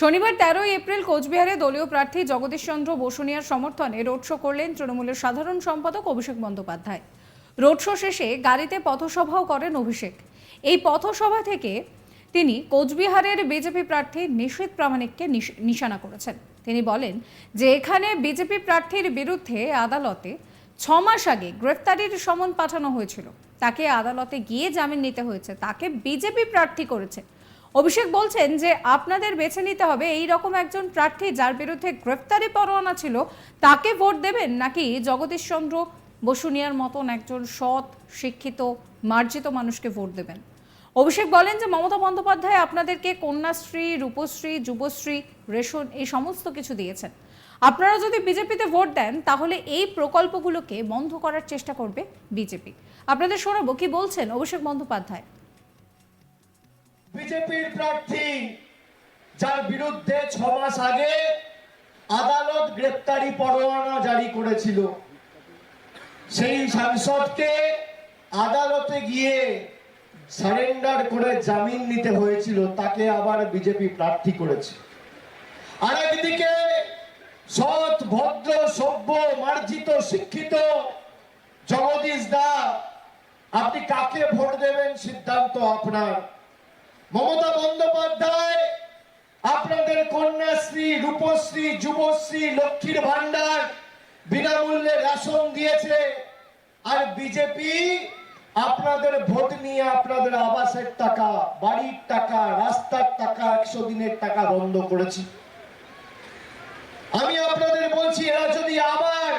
শনিবার তেরোই এপ্রিল কোচবিহারে দলীয় প্রার্থী জগদীশ চন্দ্র বসুনিয়ার সমর্থনে রোড শো করলেন তৃণমূলের সাধারণ সম্পাদক অভিষেক বন্দ্যোপাধ্যায়। রোড শো শেষে গাড়িতে পথসভাও করেন অভিষেক। এই পথসভা থেকে তিনি কোচবিহারের বিজেপি প্রার্থী নিশীত প্রামাণিককে নিশানা করেছেন। তিনি বলেন যে এখানে বিজেপি প্রার্থীর বিরুদ্ধে আদালতে ছ মাস আগে গ্রেফতারির সমন পাঠানো হয়েছিল। তাকে আদালতে গিয়ে জামিন নিতে হয়েছে। তাকে বিজেপি প্রার্থী করেছে। অভিষেক বলছেন যে আপনাদের বেছে নিতে হবে এই রকম একজন প্রার্থী যার বিরুদ্ধে গ্রেফতারি পরোয়ানা ছিল, তাকে ভোট দেবেন নাকি জগদীশ চন্দ্র বসুনিয়ার মতন একজন সৎ, শিক্ষিত, মার্জিত মানুষকে ভোট দেবেন? অভিষেক বলেন যে মমতা বন্দ্যোপাধ্যায় আপনাদেরকে কন্যাশ্রী, রূপশ্রী, যুবশ্রী, রেশন, এই সমস্ত কিছু দিয়েছেন। আপনারা যদি বিজেপিতে ভোট দেন, তাহলে এই প্রকল্পগুলোকে বন্ধ করার চেষ্টা করবে বিজেপি। আপনাদের শোনাবো কি বলছেন অভিষেক বন্দ্যোপাধ্যায়? বিজেপির প্রার্থী, যার বিরুদ্ধে ছ মাস আগে আদালত গ্রেপ্তারি পরোয়ানা জারি করেছিল। সেই সাংসদকে আদালতে গিয়ে সারেন্ডার করে জামিন নিতে হয়েছিল, তাকে আবার বিজেপি প্রার্থী করেছে। আরেকদিকে সৎ, ভদ্র, সভ্য, মার্জিত, শিক্ষিত জগদীশ দা, আপনি কাকে ভোট দেবেন সিদ্ধান্ত আপনার? মমতা বন্দ্যোপাধ্যায়, আপনাদের কন্যাশ্রী, রূপশ্রী, যুবশ্রী, লক্ষ্মীর ভান্ডার বিনামূল্যে রেশন দিয়েছে। আর বিজেপি, আপনাদের ভোট নিয়ে আপনাদের আবাসের টাকা, বাড়ির টাকা, রাস্তার টাকা, একশো দিনের টাকা বন্ধ করেছে। আমি আপনাদের বলছি, এরা যদি আবার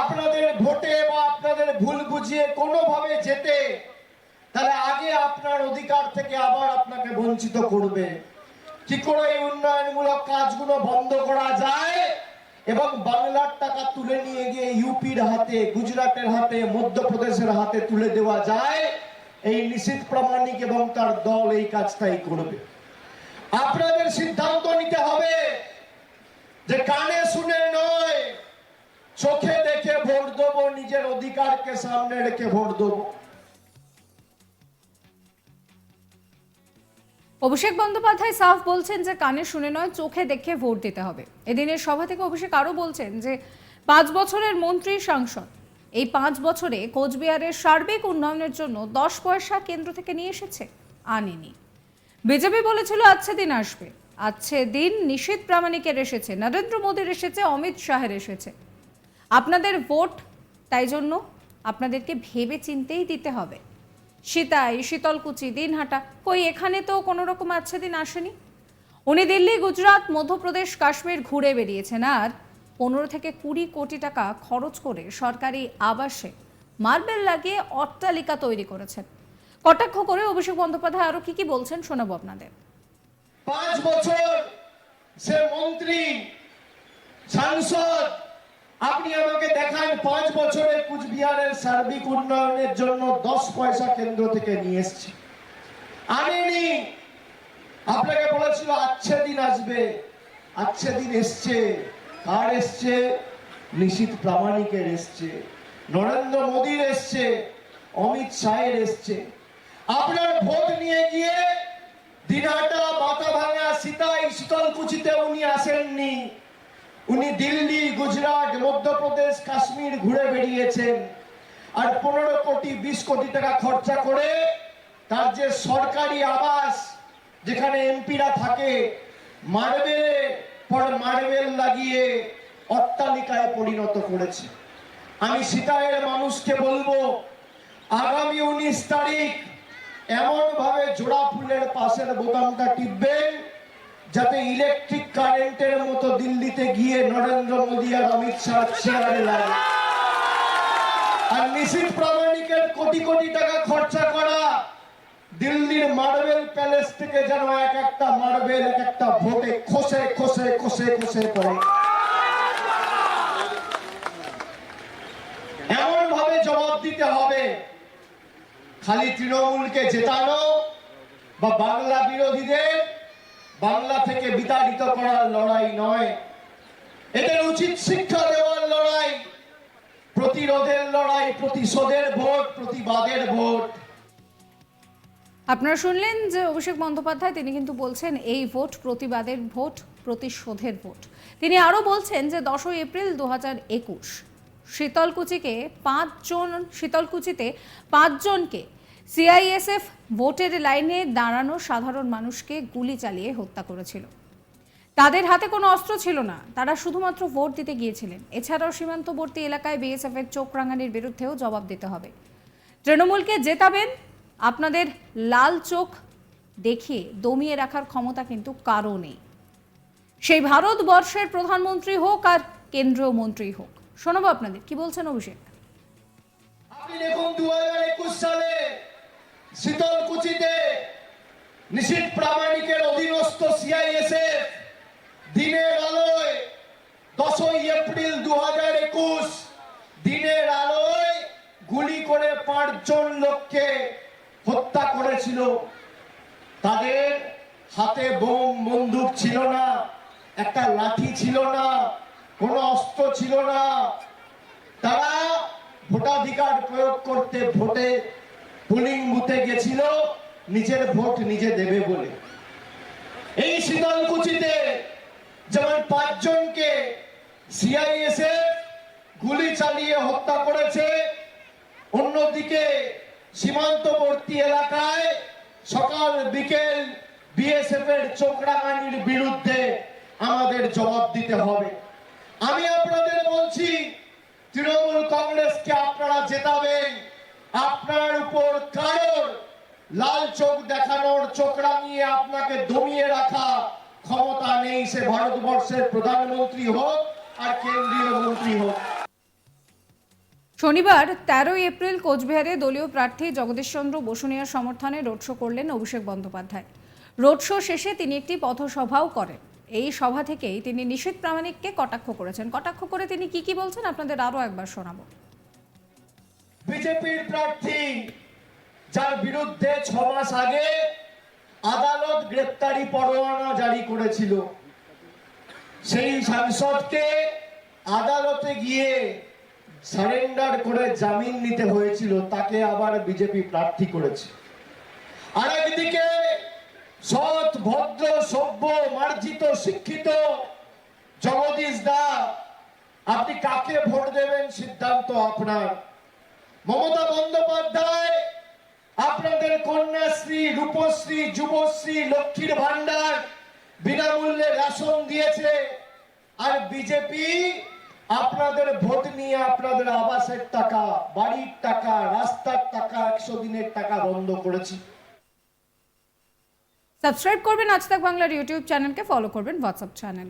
আপনাদের ভোটে বা আপনাদের ভুল বুঝিয়ে কোনোভাবে যেতে তাহলে আগে আপনার অধিকার থেকে আবার আপনাকে বঞ্চিত করবে। কি করে এই উন্নয়নমূলক কাজগুলো বন্ধ করা যায় এবং বাংলার টাকা তুলে নিয়ে গিয়ে ইউপির হাতে, গুজরাটের হাতে, মধ্যপ্রদেশের হাতে তুলে দেওয়া যায়। এই নিশ্চিত প্রামাণিক এবং তার দল এই কাজটাই করবে। আপনাদের সিদ্ধান্ত নিতে হবে যে কানে শুনে নয়, চোখে দেখে ভোট দেবো, নিজের অধিকারকে সামনে রেখে ভোট দেবো। অভিষেক বন্দ্যোপাধ্যায় সাফ বলছেন যে কানে শুনে নয়, চোখে দেখে ভোট দিতে হবে। এদিনের সভা থেকে অভিষেক আরও বলছেন যে পাঁচ বছরের মন্ত্রী সাংসদ, এই পাঁচ বছরে কোচবিহারের সার্বিক উন্নয়নের জন্য দশ পয়সা কেন্দ্র থেকে নিয়ে এসেছে, আনেনি। বিজেপি বলেছিল আচ্ছে দিন আসবে আচ্ছে দিন নিশীত প্রামাণিকের এসেছে, নরেন্দ্র মোদীর এসেছে, অমিত শাহের এসেছে। আপনাদের ভোট, তাই জন্য আপনাদেরকে ভেবে চিনতেই দিতে হবে। সীতাই, শীতলকুচি, দিনহাটা, কই এখানে তো কোনো রকম আচ্ছে দিন আসেনি? উনি দিল্লি, গুজরাট, মধ্যপ্রদেশ, কাশ্মীর ঘুরে বেরিয়েছেন আর পনেরো থেকে কুড়ি কোটি টাকা খরচ করে সরকারি আবাসে মার্বেল লাগিয়ে অট্টালিকা তৈরি করেছেন। কটাক্ষ করে অভিষেক বন্দ্যোপাধ্যায় আরও কি কি বলছেন শোনাবো আপনাদের। পাঁচ বছর সে মন্ত্রী সাংসদ আপনি আমাকে দেখান পাঁচ কুচবিহারের সার্বিক উন্নয়নের জন্য দশ পয়সা কেন্দ্র থেকে নিয়ে এসছি। আনেনি আপনাকে বলেছিল, আচ্ছে দিন আসবে, আচ্ছে দিন এসছে, কার এসছে? নিশীত প্রামাণিকের এসছে, নরেন্দ্র মোদীর এসছে, অমিত শাহের এসছে। আপনার ভোট নিয়ে গিয়ে দিনহাটা মাথা ভাঙা সীতাই, শীতলকুচিতে উনি আসেননি। উনি দিল্লি, গুজরাট, মধ্যপ্রদেশ, কাশ্মীর ঘুরে বেরিয়েছেন আর পনেরো কোটি, বিশ কোটি টাকা খরচা করে তার যে সরকারি আবাস, যেখানে এমপিরা থাকে, মার্বেল পর মার্বেল লাগিয়ে অট্টালিকায় পরিণত করেছে। আমি সীতায়ের মানুষকে বলব, আগামী উনিশ তারিখ এমন ভাবে জোড়া ফুলের পাশের বোতামটা টিপবেন যাতে ইলেকট্রিক কারেন্টের মতো দিল্লিতে গিয়ে নরেন্দ্র মোদী আর অমিত শাহ চেয়ারে লাগে আর নিশীত প্রামাণিকের কোটি কোটি টাকা খরচা করা দিল্লির মার্বেল প্যালেস থেকে যেন এক একটা মার্বেল, এক একটা ভোটে খসে খসে খসে খসে পড়ে। এমন ভাবে জবাব দিতে হবে। খালি তৃণমূলকে জেতানো বা বাংলা বিরোধীদের বাংলা থেকে বিতাড়িত করার লড়াই নয়। এদের উচিত শিক্ষা দেওয়ার লড়াই, প্রতিরোধের লড়াই, প্রতিশোধের ভোট, প্রতিবাদের ভোট। আপনারা শুনলেন যে অভিষেক বন্দ্যোপাধ্যায়, তিনি কিন্তু বলছেন এই ভোট প্রতিবাদের ভোট, প্রতিশোধের ভোট। তিনি আরও বলছেন যে দশই এপ্রিল দু হাজার একুশ, শীতলকুচিকে পাঁচজন, শীতলকুচিতে পাঁচজনকে সিআইএসএফ ভোটের লাইনে দাঁড়ানো সাধারণ মানুষকে গুলি চালিয়ে হত্যা করেছিল। তাদের হাতে কোনো অস্ত্র ছিল না, তারা শুধুমাত্র ভোট দিতে গিয়েছিলেন। এছাড়াও সীমান্তবর্তী এলাকায় বিএসএফ এর চোখ রাঙানির বিরুদ্ধেও জবাব দিতে হবে। তৃণমূলকে জেতাবেন, আপনাদের লাল চোখ দেখিয়ে দমিয়ে রাখার ক্ষমতা কিন্তু কারও নেই। সেই ভারতবর্ষের প্রধানমন্ত্রী হোক আর কেন্দ্রীয় মন্ত্রী হোক। শোনাবো আপনাদের, কি বলছেন অভিষেক? শীতলকুচিতে নিশীত প্রামাণিকের অধীনস্থ সিআইএসএফ দিনের আলোয় দশই এপ্রিল দু হাজার একুশ দিনের আলোয় গুলি করে পাঁচজন লোককে হত্যা করেছিল। তাদের হাতে বোম, বন্দুক ছিল না, একটা লাঠি ছিল না, কোনো অস্ত্র ছিল না। তারা ভোটাধিকার প্রয়োগ করতে ভোটে পুলিং বুথে গেছিল, নিজের ভোট নিজে দেবে বলে। এই শীতলকুচিতে যেমন পাঁচজনকে সিআইএসএ গুলি চালিয়ে হত্যা করেছে, অন্যদিকে সীমান্তবর্তী এলাকায় সকাল বিকেল বিএসএফ এর চোখরাঙানির বিরুদ্ধে আমাদের জবাব দিতে হবে। আমি আপনাদের বলছি তৃণমূল কংগ্রেসকে আপনারা জেতাবেন আপনার উপর কারোর লাল চোখ দেখানোর চোখ রাঙিয়ে আপনাকে দমিয়ে রাখা ক্ষমতা নেই সে ভারতবর্ষের প্রধানমন্ত্রী হোক আর কেন্দ্রীয় মন্ত্রী হোক। শনিবার তেরোই এপ্রিল কোচবিহারে দলীয় প্রার্থী জগদীশচন্দ্র বসুনিয়ার সমর্থনে রোড শো করলেন অভিষেক বন্দ্যোপাধ্যায়। রোড শো শেষে তিনি একটি পথসভাও করেন। এই সভা থেকেই তিনি নিশীত প্রামাণিককে কটাক্ষ করেছেন। কটাক্ষ করে তিনি কি কি বলছেন আপনাদের আরও একবার শোনাবো। বিজেপির প্রার্থী যার বিরুদ্ধে ছ মাস আগে আদালত গ্রেপ্তারি পরোয়ানা জারি করেছিল। সেই সাংসদকে আদালতে গিয়ে সারেন্ডার করে জামিন নিতে হয়েছিল, তাকে আবার বিজেপি প্রার্থী করেছে। আর একদিকে সৎ, ভদ্র, সভ্য, মার্জিত, শিক্ষিত জগদীশ দা, আপনি কাকে ভোট দেবেন সিদ্ধান্ত আপনার? মমতা বন্দ্যোপাধ্যায় আপনাদের কন্যাশ্রী রূপশ্রী, যুবশ্রী, লক্ষ্মীর ভান্ডার বিনামূল্যে রেশন দিয়েছে। আর বিজেপি, আপনাদের ভোট নিয়ে আপনাদের আবাসের টাকা, বাড়ির টাকা, রাস্তার টাকা, একশো দিনের টাকা বন্ধ করেছে। সাবস্ক্রাইব করবেন আজ তাক বাংলার ইউটিউব চ্যানেলকে ফলো করবেন হোয়াটসঅ্যাপ চ্যানেল